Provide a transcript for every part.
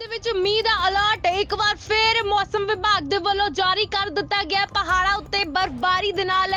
ਦੇ ਵਿੱਚ ਮੀਂਹ ਦਾ ਅਲਰਟ ਇੱਕ ਵਾਰ ਫੇਰ ਮੌਸਮ ਵਿਭਾਗ ਦੇ ਵੱਲੋਂ ਜਾਰੀ ਕਰ ਦਿੱਤਾ ਗਿਆ ਪਹਾੜਾਂ ਉੱਤੇ ਬਰਫ਼ਬਾਰੀ ਦੇ ਨਾਲ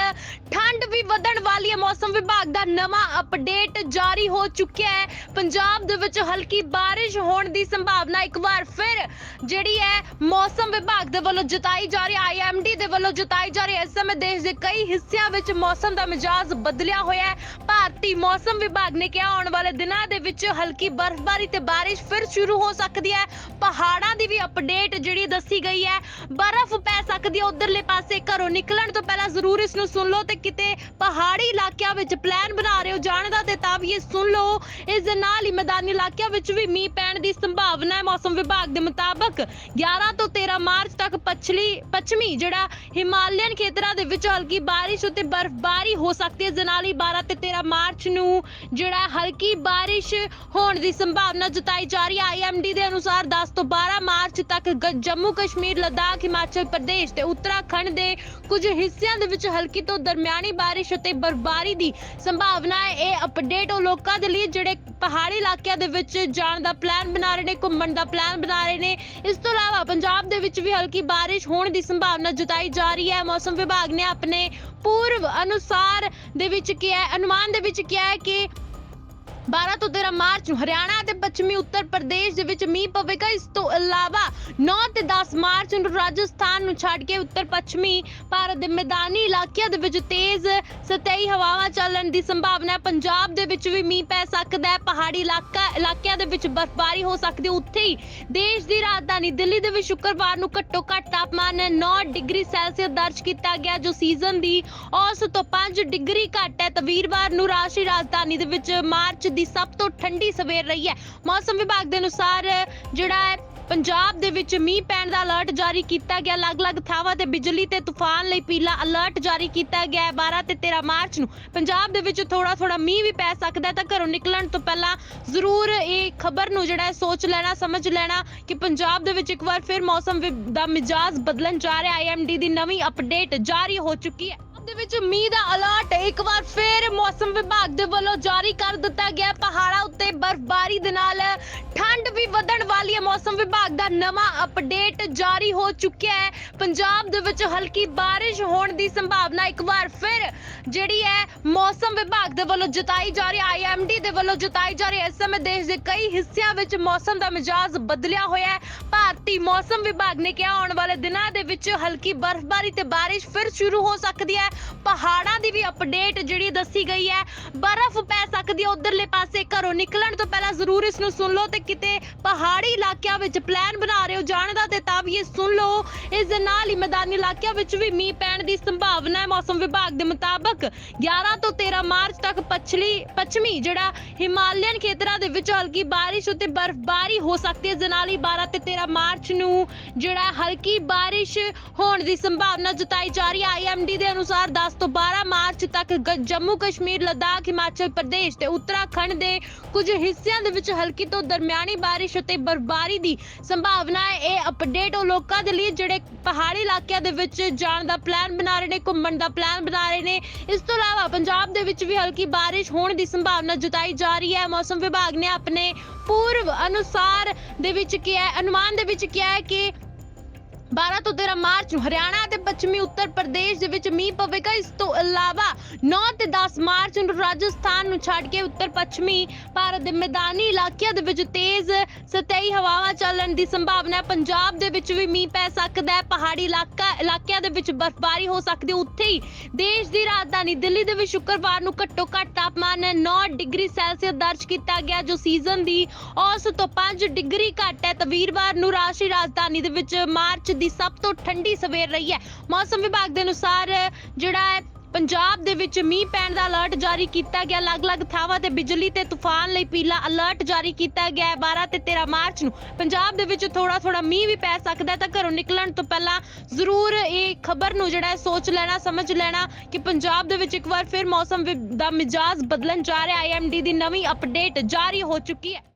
ਠੰਡ ਵੀ ਵਧਣ ਵਾਲੀ ਹੈ। ਮੌਸਮ ਵਿਭਾਗ ਦਾ ਨਵਾਂ ਅਪਡੇਟ ਜਾਰੀ ਹੋ ਚੁੱਕਿਆ ਹੈ। ਪੰਜਾਬ ਦੇ ਵਿੱਚ ਹਲਕੀ ਬਾਰਿਸ਼ ਹੋਣ ਦੀ ਸੰਭਾਵਨਾ ਇੱਕ ਵਾਰ ਫਿਰ ਜਿਹੜੀ ਹੈ ਮੌਸਮ ਵਿਭਾਗ ਦੇ ਵੱਲੋਂ ਜਤਾਈ ਜਾ ਰਹੀ ਹੈ। ਆਈਐਮਡੀ ਦੇ ਵੱਲੋਂ ਜਤਾਈ ਜਾ ਰਹੀ ਹੈ। ਇਸ ਸਮੇਂ ਦੇਸ਼ ਦੇ ਕਈ ਹਿੱਸਿਆਂ ਵਿੱਚ ਮੌਸਮ ਦਾ ਮਿਜਾਜ਼ ਬਦਲਿਆ ਹੋਇਆ ਹੈ। ਭਾਰਤੀ ਮੌਸਮ ਵਿਭਾਗ ਨੇ ਕਿਹਾ, ਆਉਣ ਵਾਲੇ ਦਿਨਾਂ ਦੇ ਵਿੱਚ ਹਲਕੀ ਬਰਫ਼ਬਾਰੀ ਤੇ ਬਾਰਿਸ਼ ਫਿਰ ਸ਼ੁਰੂ ਹੋ ਸਕਦੀ ਹੈ। ਪਹਾੜਾਂ ਦੀ ਵੀ ਅਪਡੇਟ ਜਿਹੜੀ ਦੱਸੀ ਗਈ ਹੈ। ਬਰਫ਼ ਪੈ ਸਕਦੀ ਹੈ ਉਧਰਲੇ ਪਾਸੇ, ਘਰੋਂ ਨਿਕਲਣ ਤੋਂ ਪਹਿਲਾਂ ਜ਼ਰੂਰ ਇਸ ਨੂੰ ਸੁਣ ਲਓ ਤੇ ਕਿਤੇ ਪਹਾੜੀ ਇਲਾਕਿਆਂ ਵਿੱਚ ਪਲਾਨ ਬਣਾ ਰਹੇ ਹੋ ਜਾਣ ਦਾ ਤੇ ਤਾਂ ਵੀ ਇਹ ਸੁਣ ਲਓ। ਇਸ ਦੇ ਨਾਲ ਹੀ ਮੈਦਾਨੀ ਇਲਾਕਿਆਂ ਵਿੱਚ ਵੀ ਮੀਂਹ ਪੈਣ ਦੀ ਸੰਭਾਵਨਾ ਹੈ। ਮੌਸਮ ਵਿਭਾਗ ਦੇ ਮੁਤਾਬਕ 11 ਤੋਂ 13 ਮਾਰਚ ਤੱਕ ਪਛਲੀ, ਪੱਛਮੀ ਜਿਹੜਾ ਹਿਮਾਲਯਨ ਖੇਤਰਾਂ ਦੇ ਵਿੱਚ ਹਲਕੀ ਬਾਰਿਸ਼ ਅਤੇ ਬਰਫ਼ਬਾਰੀ ਹੋ ਸਕਦੀ ਹੈ। ਇਸ ਦੇ ਨਾਲ ਹੀ 12 ਤੇ 13 ਮਾਰਚ ਨੂੰ ਜਿਹੜਾ ਹਲਕੀ ਬਾਰਿਸ਼ ਹੋਣ ਦੀ ਸੰਭਾਵਨਾ ਜਤਾਈ ਜਾ ਰਹੀ ਹੈ। ਆਈਐਮਡੀ ਦੇ ਅਨੁਸਾਰ 10 ਤੋਂ 12 ਮਾਰਚ ਤੱਕ ਜੰਮੂ ਕਸ਼ਮੀਰ, ਲੱਦਾਖ, ਹਿਮਾਚਲ ਪ੍ਰਦੇਸ਼ ਤੇ ਉੱਤਰਾਖੰਡ ਦੇ ਕੁਝ ਹਿੱਸਿਆਂ ਦੇ ਵਿੱਚ ਹਲਕੀ ਤੋਂ ਦਰਮਿਆਨੀ ਬਾਰਿਸ਼ ਅਤੇ ਬਰਫ਼ਬਾਰੀ ਦੀ ਸੰਭਾਵਨਾ ਹੈ। ਇਹ ਅਪਡੇਟ ਉਹ ਲੋਕਾਂ ਦੇ ਲਈ ਜਿਹੜੇ ਪਹਾੜੀ ਇਲਾਕਿਆਂ ਦੇ ਵਿੱਚ ਜਾਣ ਦਾ ਪਲਾਨ ਬਣਾ ਰਹੇ ਨੇ, ਘੁੰਮਣ ਦਾ ਪਲਾਨ ਬਣਾ ਰਹੇ ਨੇ। ਇਸ ਤੋਂ ਇਲਾਵਾ ਪੰਜਾਬ ਦੇ ਵਿੱਚ ਵੀ ਹਲਕੀ ਬਾਰਿਸ਼ ਹੋਣ ਦੀ ਸੰਭਾਵਨਾ ਜਤਾਈ ਜਾ ਰਹੀ ਹੈ। ਮੌਸਮ ਵਿਭਾਗ ਨੇ ਆਪਣੇ ਪੂਰਵ ਅਨੁਸਾਰ ਦੇ ਵਿੱਚ ਕਿਹਾ ਅਨੁਮਾਨ ਦੇ ਵਿੱਚ ਕਿਹਾ ਹੈ ਕਿ 12 ਤੋਂ 13 ਮਾਰਚ ਨੂੰ ਹਰਿਆਣਾ ਅਤੇ ਪੱਛਮੀ ਉੱਤਰ ਪ੍ਰਦੇਸ਼ ਦੇ ਵਿੱਚ ਮੀਂਹ ਪਵੇਗਾ। ਇਸ ਤੋਂ ਇਲਾਵਾ 9 ਤੇ 10 ਮਾਰਚ ਨੂੰ ਰਾਜਸਥਾਨ ਨੂੰ ਛੱਡ ਕੇ ਉੱਤਰ ਪੱਛਮੀ ਭਾਰਤ ਦੇ ਮੈਦਾਨੀ ਇਲਾਕਿਆਂ ਦੇ ਵਿੱਚ ਤੇਜ਼ ਸਤਹੀ ਹਵਾਵਾਂ ਚੱਲਣ ਦੀ ਸੰਭਾਵਨਾ ਹੈ। ਪੰਜਾਬ ਦੇ ਵਿੱਚ ਵੀ ਮੀਂਹ ਪੈ ਸਕਦਾ ਹੈ। ਪਹਾੜੀ ਇਲਾਕਾ ਇਲਾਕਿਆਂ ਦੇ ਵਿੱਚ ਬਰਫ਼ਬਾਰੀ ਹੋ ਸਕਦੀ ਉੱਥੇ ਹੀ ਦੇਸ਼ ਦੀ ਰਾਜਧਾਨੀ ਦਿੱਲੀ ਦੇ ਵਿੱਚ ਸ਼ੁੱਕਰਵਾਰ ਨੂੰ ਘੱਟੋ ਘੱਟ ਤਾਪਮਾਨ 9 ਡਿਗਰੀ ਸੈਲਸੀਅਸ ਦਰਜ ਕੀਤਾ ਗਿਆ, ਜੋ ਸੀਜ਼ਨ ਦੀ ਔਸਤ ਤੋਂ 5 ਡਿਗਰੀ ਘੱਟ ਹੈ। ਤਾਂ ਵੀਰਵਾਰ ਨੂੰ ਰਾਸ਼ਟਰੀ ਰਾਜਧਾਨੀ ਦੇ ਵਿੱਚ ਮਾਰਚ ਦੀ ਸਭ ਤੋਂ ਠੰਡੀ ਸਵੇਰ ਰਹੀ ਹੈ। ਮੌਸਮ ਵਿਭਾਗ ਦੇ ਅਨੁਸਾਰ ਜਿਹੜਾ ਹੈ, ਪੰਜਾਬ ਦੇ ਵਿੱਚ ਮੀਂਹ ਪੈਣ ਦਾ ਅਲਰਟ ਜਾਰੀ ਕੀਤਾ ਗਿਆ। ਅਲੱਗ-ਅਲੱਗ ਥਾਵਾਂ ਤੇ ਬਿਜਲੀ ਤੇ ਤੂਫਾਨ ਲਈ ਪੀਲਾ ਅਲਰਟ ਜਾਰੀ ਕੀਤਾ ਗਿਆ ਹੈ। 12 ਤੇ 13 ਮਾਰਚ ਨੂੰ ਪੰਜਾਬ ਦੇ ਵਿੱਚ ਥੋੜਾ-ਥੋੜਾ ਮੀਂਹ ਵੀ ਪੈ ਸਕਦਾ ਹੈ ਤਾਂ ਘਰੋਂ ਨਿਕਲਣ ਤੋਂ ਪਹਿਲਾਂ ਜ਼ਰੂਰ ਇਹ ਖਬਰ ਨੂੰ ਜਿਹੜਾ ਸੋਚ ਲੈਣਾ, ਸਮਝ ਲੈਣਾ ਕਿ ਪੰਜਾਬ ਦੇ ਵਿੱਚ ਇੱਕ ਵਾਰ ਫਿਰ ਮੌਸਮ ਦਾ ਮਿਜਾਜ਼ ਬਦਲਣ ਜਾ ਰਿਹਾ ਆਈਐਮਡੀ ਦੀ ਨਵੀਂ ਅਪਡੇਟ ਜਾਰੀ ਹੋ ਚੁੱਕੀ ਹੈ। ਦੇ ਵਿੱਚ ਮੀਂਹ ਦਾ ਅਲਰਟ ਇੱਕ ਵਾਰ ਫੇਰ ਮੌਸਮ ਵਿਭਾਗ ਦੇ ਵੱਲੋਂ ਜਾਰੀ ਕਰ ਦਿੱਤਾ ਗਿਆ। ਪਹਾੜਾਂ ਉੱਤੇ ਬਰਫ਼ਬਾਰੀ ਦੇ ਨਾਲ ਠੰਡ ਵੀ ਵਧਣ ਵਾਲੀ ਹੈ। ਮੌਸਮ ਵਿਭਾਗ ਦਾ ਨਵਾਂ ਅਪਡੇਟ ਜਾਰੀ ਹੋ ਚੁੱਕਿਆ ਹੈ। ਪੰਜਾਬ ਦੇ ਵਿੱਚ ਹਲਕੀ ਬਾਰਿਸ਼ ਹੋਣ ਦੀ ਸੰਭਾਵਨਾ ਇੱਕ ਵਾਰ ਫਿਰ ਜਿਹੜੀ ਹੈ ਮੌਸਮ ਵਿਭਾਗ ਦੇ ਵੱਲੋਂ ਜਤਾਈ ਜਾ ਰਹੀ ਹੈ। ਆਈਐਮਡੀ ਦੇ ਵੱਲੋਂ ਜਤਾਈ ਜਾ ਰਹੀ ਹੈ। ਇਸ ਸਮੇਂ ਦੇਸ਼ ਦੇ ਕਈ ਹਿੱਸਿਆਂ ਵਿੱਚ ਮੌਸਮ ਦਾ ਮਿਜਾਜ਼ ਬਦਲਿਆ ਹੋਇਆ ਹੈ। ਭਾਰਤੀ ਮੌਸਮ ਵਿਭਾਗ ਨੇ ਕਿਹਾ, ਆਉਣ ਵਾਲੇ ਦਿਨਾਂ ਦੇ ਵਿੱਚ ਹਲਕੀ ਬਰਫ਼ਬਾਰੀ ਤੇ ਬਾਰਿਸ਼ ਫਿਰ ਸ਼ੁਰੂ ਹੋ ਸਕਦੀ ਹੈ। ਪਹਾੜਾਂ ਦੀ ਵੀ ਅਪਡੇਟ ਜਿਹੜੀ ਦੱਸੀ ਗਈ ਹੈ। ਬਰਫ਼ ਪੈ ਸਕਦੀ ਹੈ ਉਧਰਲੇ ਪਾਸੇ, ਘਰੋਂ ਨਿਕਲਣ ਤੋਂ ਪਹਿਲਾਂ ਜ਼ਰੂਰ ਇਸ ਨੂੰ ਸੁਣ ਲਓ ਤੇ ਕਿਤੇ ਪਹਾੜੀ ਇਲਾਕਿਆਂ ਵਿੱਚ ਪਲਾਨ ਬਣਾ ਰਹੇ ਹੋ ਜਾਣ ਦਾ ਤੇ ਤਾਂ ਵੀ ਇਹ ਸੁਣ ਲਓ। ਇਸ ਦੇ ਨਾਲ ਹੀ ਮੈਦਾਨੀ ਇਲਾਕਿਆਂ ਵਿੱਚ ਵੀ ਮੀਂਹ ਪੈਣ ਦੀ ਸੰਭਾਵਨਾ ਹੈ। ਮੌਸਮ ਵਿਭਾਗ ਦੇ ਮੁਤਾਬਕ 11 ਤੋਂ 13 ਮਾਰਚ ਤੱਕ ਪਛਲੀ, ਪੱਛਮੀ ਜਿਹੜਾ ਹਿਮਾਲਯਨ ਖੇਤਰਾਂ ਦੇ ਵਿੱਚ ਹਲਕੀ ਬਾਰਿਸ਼ ਅਤੇ ਬਰਫ਼ਬਾਰੀ ਹੋ ਸਕਦੀ ਹੈ। ਇਸ ਦੇ ਨਾਲ ਹੀ 12 ਤੇ 13 ਮਾਰਚ ਨੂੰ ਜਿਹੜਾ ਹਲਕੀ ਬਾਰਿਸ਼ ਹੋਣ ਦੀ ਸੰਭਾਵਨਾ ਜਤਾਈ ਜਾ ਰਹੀ ਹੈ। ਆਈਐਮਡੀ ਦੇ ਅਨੁਸਾਰ 10 ਤੋਂ 12 ਮਾਰਚ ਤੱਕ ਜੰਮੂ ਕਸ਼ਮੀਰ, ਲੱਦਾਖ, ਹਿਮਾਚਲ ਪ੍ਰਦੇਸ਼ ਤੇ ਉੱਤਰਾਖੰਡ ਦੇ ਕੁਝ ਹਿੱਸਿਆਂ ਦੇ ਵਿੱਚ ਹਲਕੀ ਤੋਂ ਦਰਮਿਆਨੀ ਬਾਰਿਸ਼ ਅਤੇ ਬਰਫ਼ਬਾਰੀ ਦੀ ਸੰਭਾਵਨਾ ਹੈ। ਇਹ ਅਪਡੇਟ ਉਹ ਲੋਕਾਂ ਦੇ ਲਈ ਜਿਹੜੇ ਪਹਾੜੀ ਇਲਾਕਿਆਂ ਦੇ ਵਿੱਚ ਜਾਣ ਦਾ ਪਲਾਨ ਬਣਾ ਰਹੇ ਨੇ, ਘੁੰਮਣ ਦਾ ਪਲਾਨ ਬਣਾ ਰਹੇ ਨੇ। ਇਸ ਤੋਂ ਇਲਾਵਾ ਪੰਜਾਬ ਦੇ ਵਿੱਚ ਵੀ ਹਲਕੀ ਬਾਰਿਸ਼ ਹੋਣ ਦੀ ਸੰਭਾਵਨਾ ਜਤਾਈ ਜਾ ਰਹੀ ਹੈ। ਮੌਸਮ ਵਿਭਾਗ ਨੇ ਆਪਣੇ ਪੂਰਵ ਅਨੁਸਾਰ ਦੇ ਵਿੱਚ ਕਿਹਾ, ਅਨੁਮਾਨ ਦੇ ਵਿੱਚ ਕਿਹਾ ਹੈ ਕਿ 12 ਤੋਂ 13 ਮਾਰਚ ਨੂੰ ਹਰਿਆਣਾ ਅਤੇ ਪੱਛਮੀ ਉੱਤਰ ਪ੍ਰਦੇਸ਼ ਦੇ ਵਿੱਚ ਮੀਂਹ ਪਵੇਗਾ। ਇਸ ਤੋਂ ਇਲਾਵਾ 9 ਤੇ 10 ਮਾਰਚ ਨੂੰ ਰਾਜਸਥਾਨ ਨੂੰ ਛੱਡ ਕੇ ਉੱਤਰ ਪੱਛਮੀ ਭਾਰਤ ਦੇ ਮੈਦਾਨੀ ਇਲਾਕਿਆਂ ਦੇ ਵਿੱਚ ਤੇਜ਼ ਸਤਹੀ ਹਵਾਵਾਂ ਚੱਲਣ ਦੀ ਸੰਭਾਵਨਾ ਹੈ। ਪੰਜਾਬ ਦੇ ਵਿੱਚ ਵੀ ਮੀਂਹ ਪੈ ਸਕਦਾ ਹੈ। ਪਹਾੜੀ ਇਲਾਕਾ ਇਲਾਕਿਆਂ ਦੇ ਵਿੱਚ ਬਰਫ਼ਬਾਰੀ ਹੋ ਸਕਦੀ ਹੈ। ਉੱਥੇ ਹੀ ਦੇਸ਼ ਦੀ ਰਾਜਧਾਨੀ ਦਿੱਲੀ ਦੇ ਵਿੱਚ ਸ਼ੁੱਕਰਵਾਰ ਨੂੰ ਘੱਟੋ ਘੱਟ ਤਾਪਮਾਨ 9 ਡਿਗਰੀ ਸੈਲਸੀਅਸ ਦਰਜ ਕੀਤਾ ਗਿਆ, ਜੋ ਸੀਜ਼ਨ ਦੀ ਔਸਤ ਤੋਂ 5 ਡਿਗਰੀ ਘੱਟ ਹੈ। ਤਾਂ ਵੀਰਵਾਰ ਨੂੰ ਰਾਸ਼ਟਰੀ ਰਾਜਧਾਨੀ ਦੇ ਵਿੱਚ ਮਾਰਚ ਦੀ ਸਭ ਤੋਂ ਠੰਡੀ ਸਵੇਰ ਰਹੀ ਹੈ। ਮੌਸਮ ਵਿਭਾਗ ਦੇ ਅਨੁਸਾਰ ਜਿਹੜਾ ਹੈ, ਪੰਜਾਬ ਦੇ ਵਿੱਚ ਮੀਂਹ ਪੈਣ ਦਾ ਅਲਰਟ ਜਾਰੀ ਕੀਤਾ ਗਿਆ। ਅਲੱਗ-ਅਲੱਗ ਥਾਵਾਂ ਤੇ ਬਿਜਲੀ ਤੇ ਤੂਫਾਨ ਲਈ ਪੀਲਾ ਅਲਰਟ ਜਾਰੀ ਕੀਤਾ ਗਿਆ ਹੈ। 12 ਤੇ 13 ਮਾਰਚ ਨੂੰ ਪੰਜਾਬ ਦੇ ਵਿੱਚ ਥੋੜਾ-ਥੋੜਾ ਮੀਂਹ ਵੀ ਪੈ ਸਕਦਾ ਹੈ ਤਾਂ ਘਰੋਂ ਨਿਕਲਣ ਤੋਂ ਪਹਿਲਾਂ ਜ਼ਰੂਰ ਇਹ ਖਬਰ ਨੂੰ ਜਿਹੜਾ ਹੈ, ਸੋਚ ਲੈਣਾ, ਸਮਝ ਲੈਣਾ ਕਿ ਪੰਜਾਬ ਦੇ ਵਿੱਚ ਇੱਕ ਵਾਰ ਫਿਰ ਮੌਸਮ ਦਾ ਮਿਜਾਜ਼ ਬਦਲਣ ਜਾ ਰਿਹਾ ਆਈਐਮਡੀ ਦੀ ਨਵੀਂ ਅਪਡੇਟ ਜਾਰੀ ਹੋ ਚੁੱਕੀ ਹੈ।